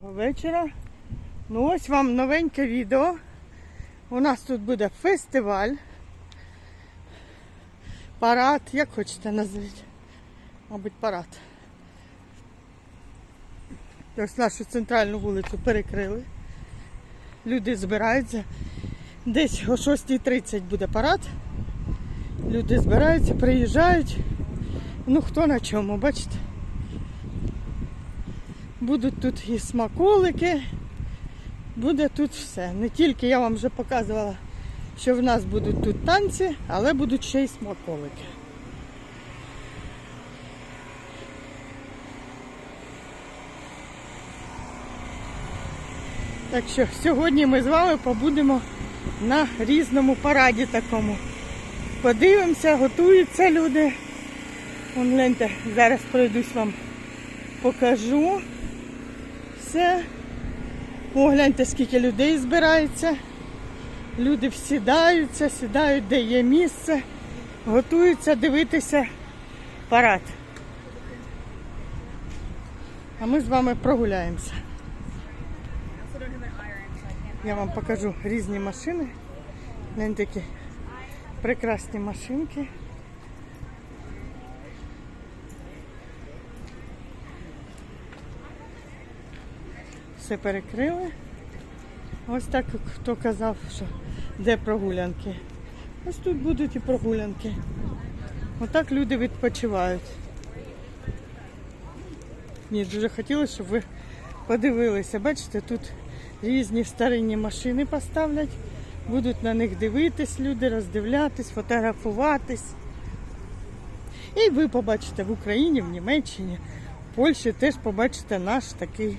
вечора. Ну ось вам новеньке відео. У нас тут буде фестиваль. Парад, як хочете назвати. Мабуть, парад. Ось нашу центральну вулицю перекрили. Люди збираються. Десь о 6.30 буде парад. Люди збираються, приїжджають. Ну хто на чому, бачите? Будуть тут і смаколики, буде тут все. Не тільки я вам вже показувала, що в нас будуть тут танці, але будуть ще й смаколики. Так що сьогодні ми з вами побудемо на різному параді такому. Подивимося, готуються люди. Вон гляньте, зараз пройдусь вам покажу все. О, гляньте, скільки людей збирається. Люди всідаються, сідають, де є місце, готуються дивитися парад. А ми з вами прогуляємося. Я вам покажу різні машини. Такі прекрасні машинки. Все перекрили. Ось так хто казав, що де прогулянки. Ось тут будуть і прогулянки. Отак люди відпочивають. Мені дуже хотілося, щоб ви подивилися. Бачите, тут різні старинні машини поставлять. Будуть на них дивитись, люди роздивлятись, фотографуватись. І ви побачите в Україні, в Німеччині, в Польщі теж побачите наш такий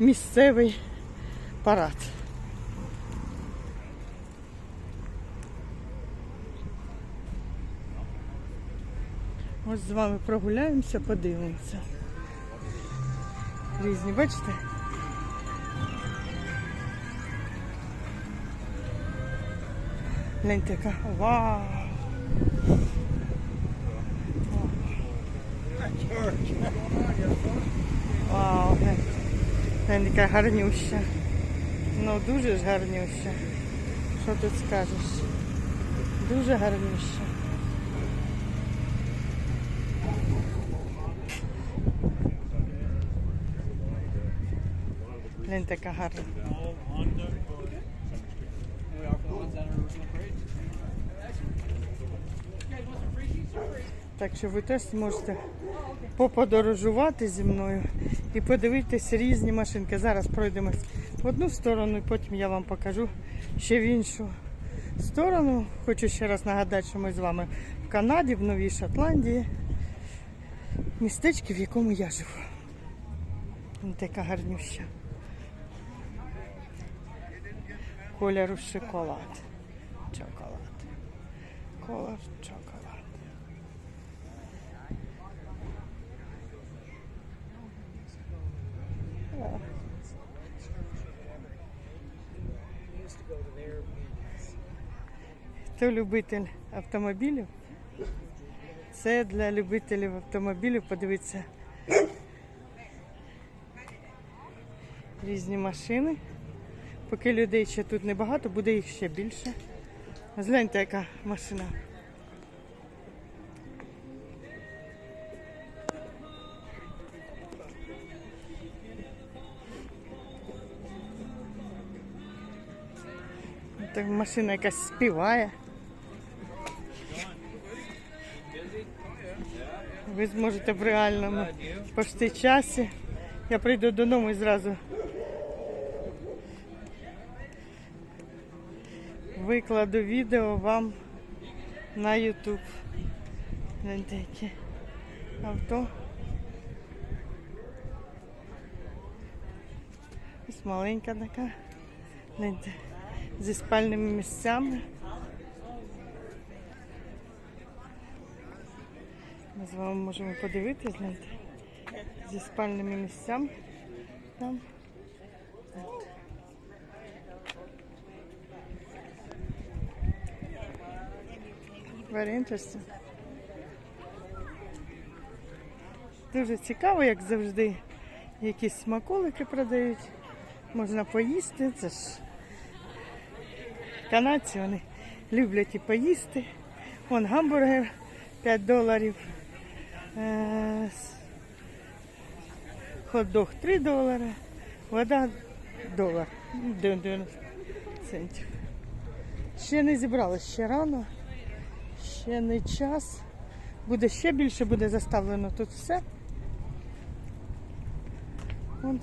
місцевий парад. Ось з вами прогуляємося, подивимося. Різні, бачите? Гляньте, яка. Вау! Вау, гляньте. Глянь, яка гарнюща. Ну, дуже ж гарнюща. Що тут скажеш? Дуже гарнюща. Глянь, така гарна. Так що ви теж зможете поподорожувати зі мною і подивитися різні машинки. Зараз пройдемось в одну сторону, і потім я вам покажу ще в іншу сторону. Хочу ще раз нагадати, що ми з вами в Канаді, в Новій Шотландії, містечки, в якому я живу. Така гарнюща. Кольору шоколад. Чоколад. Колор чоколад. Хто любитель автомобілів? Це для любителів автомобілів. Подивіться. Різні машини. Поки людей ще тут небагато, буде їх ще більше. Згляньте, яка машина. Так машина якась співає. Ви зможете в реальному почти часі. Я прийду додому і зразу викладу відео вам на YouTube. Гляньте, які авто. Ось маленька така. Гляньте, зі спальними місцями. З вами можемо подивитися, зі спальними місцями. Там. Very interesting. Дуже цікаво, як завжди. Якісь смаколики продають. Можна поїсти. Це ж канадці вони люблять і поїсти. Вон гамбургер 5 доларів. Е, Хот-дог 3 долари. Вода долар. Ну, 90 центів. Ще не зібрали, ще рано, ще не час. Буде ще більше, буде заставлено тут все. От.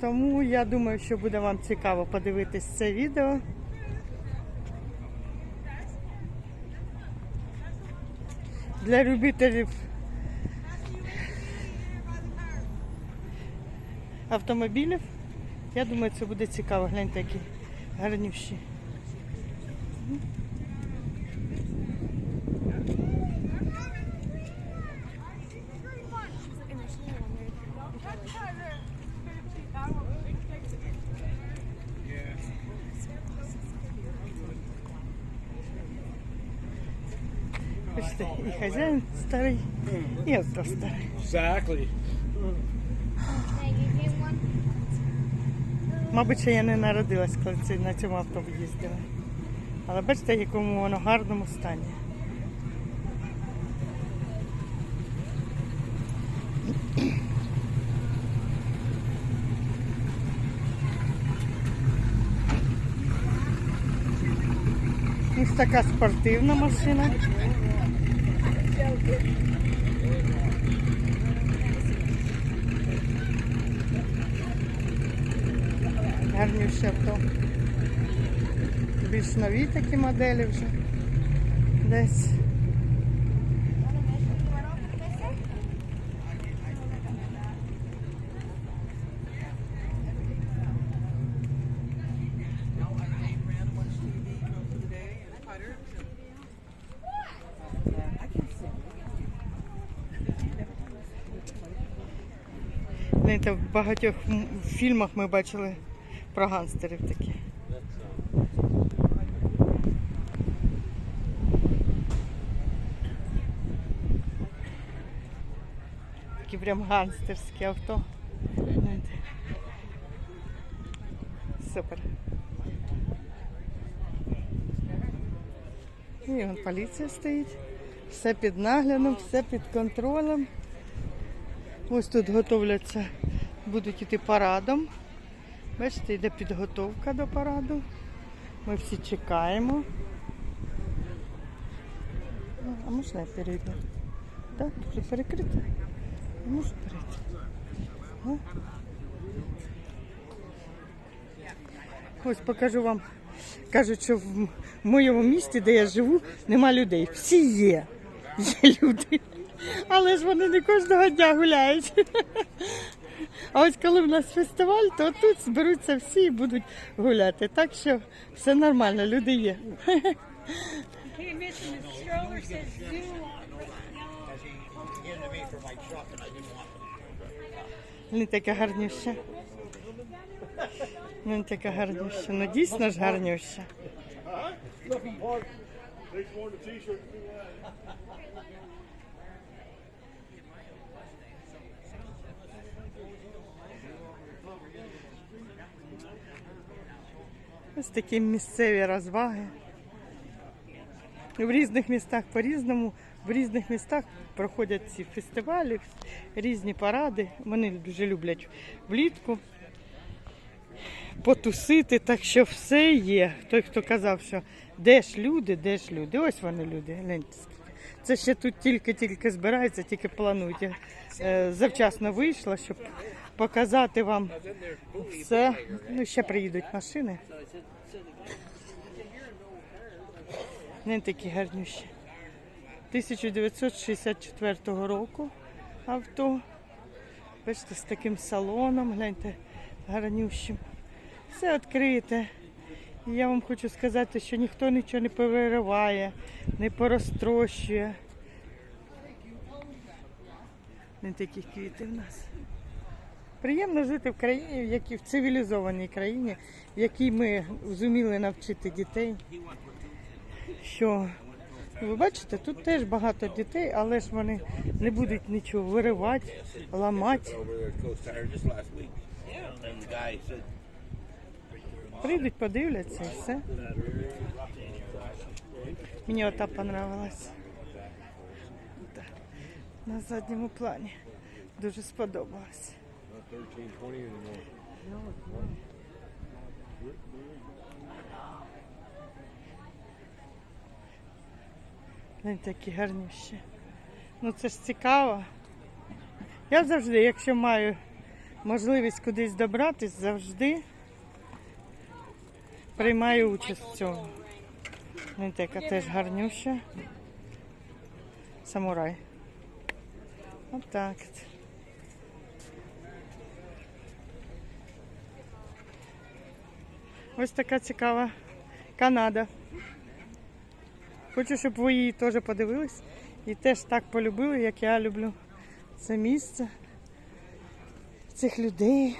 Тому я думаю, що буде вам цікаво подивитись це відео. Для любителів автомобілів. Я думаю, це буде цікаво. Гляньте, які гарнющі. Бачите, і хазяїн старий, і авто старе. Exactly. Мабуть, ще я не народилась, коли це- на цьому авто їздила. Але бачите, в якому воно гарному стані. Ось така спортивна машина. Гарніші авто. Більш нові такі моделі вже. Десь. Знаєте, в багатьох фільмах ми бачили про гангстерів такі. Такі прям гангстерські авто. Знаєте. Супер. І вон поліція стоїть. Все під наглядом, все під контролем. Ось тут готовляться, будуть іти парадом. Бачите, йде підготовка до параду. Ми всі чекаємо. Ну, А можна я перейду? Так, вже перекрито. Можу перейти. О. Ось покажу вам. Кажуть, що в моєму місті, де я живу, нема людей. Всі є. Є люди. Але ж вони не кожного дня гуляють. А ось коли в нас фестиваль, то тут зберуться всі і будуть гуляти. Так що все нормально, люди є. Не таке гарніше. Не таке гарніше. Ну дійсно ж гарніше. Ось такі місцеві розваги. В різних містах по-різному, в різних містах проходять ці фестивалі, різні паради. Вони дуже люблять влітку потусити, так що все є. Той, хто казав, що де ж люди, де ж люди. Ось вони люди. Гляньте. Це ще тут тільки-тільки збираються, тільки планують. Я е, завчасно вийшла, щоб показати вам все. Ну, ще приїдуть машини. Не такі гарнющі. 1964 року авто. Бачите, з таким салоном, гляньте, гарнющим. Все відкрите. І я вам хочу сказати, що ніхто нічого не повириває, не порозтрощує. Не такі квіти в нас. Приємно жити в країні, в якій в цивілізованій країні, в якій ми зуміли навчити дітей, що Ви бачите, тут теж багато дітей, але ж вони не будуть нічого виривати, ламати. Прийдуть, подивляться і все. Мені ота понравилась. На задньому плані. Дуже сподобалось. Глянь, такі гарніші. Ну це ж цікаво. Я завжди, якщо маю можливість кудись добратись, завжди приймаю участь в цьому. Він така теж гарнюща. Самурай. Отак. от. Ось така цікава Канада. Хочу, щоб ви її теж подивились і теж так полюбили, як я люблю це місце, цих людей.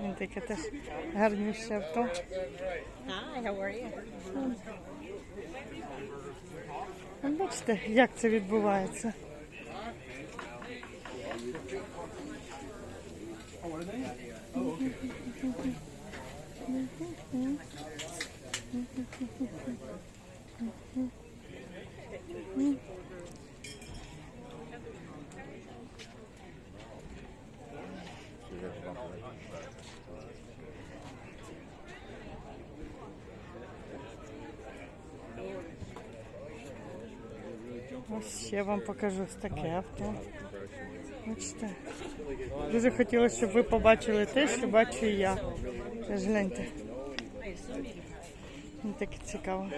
Він таке теж гарніше авто. Hi, how are you? Ви Бачите, як це відбувається. Ось ще вам покажу ось таке авто. Бачите? Дуже хотілося, щоб ви побачили те, що бачу і я. Теж гляньте. Мені таке цікаво.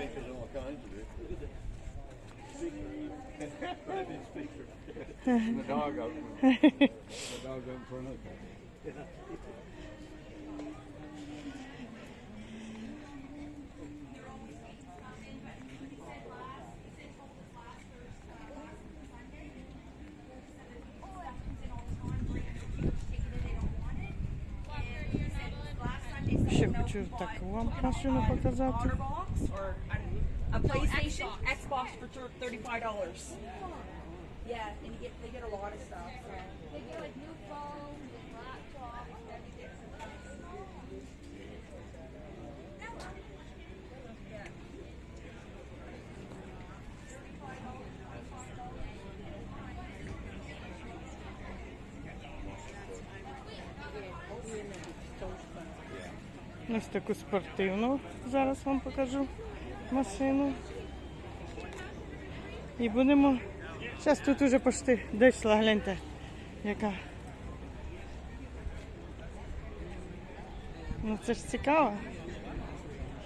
хочу так вам машину показати. box or a PlayStation, Xbox, for thir- thirty-five dollars. Yeah, and you get they get a lot of stuff. So. They get like new Ось таку спортивну зараз вам покажу машину. І будемо. Зараз тут уже почти дійшла, гляньте, яка. Ну це ж цікаво.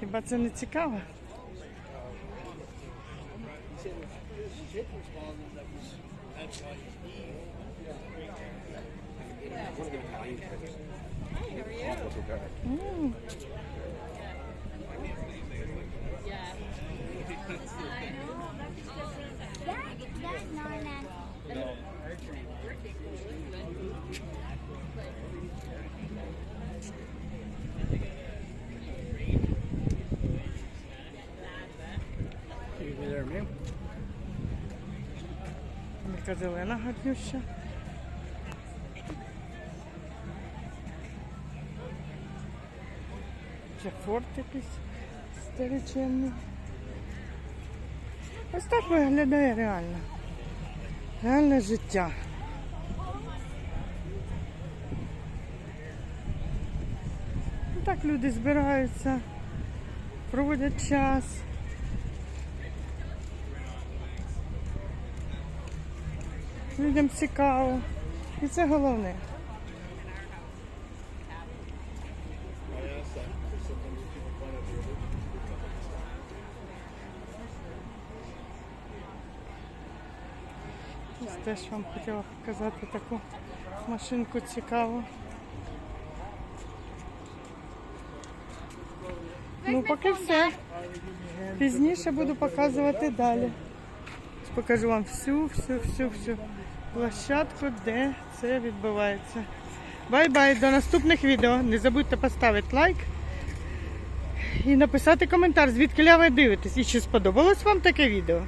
Хіба це не цікаво? That's not an answer. Яка зелена гарнюща. Це форт якийсь стариченний. Ось так виглядає реально. Реальне життя. Так люди збираються, проводять час. Людям цікаво. І це головне. Ось Теж вам хотіла показати таку машинку цікаву. Ну, поки все. Пізніше буду показувати далі. Покажу вам всю, всю, всю, всю площадку, де це відбувається. Бай-бай, до наступних відео. Не забудьте поставити лайк і написати коментар, звідки ви дивитесь. І чи сподобалось вам таке відео?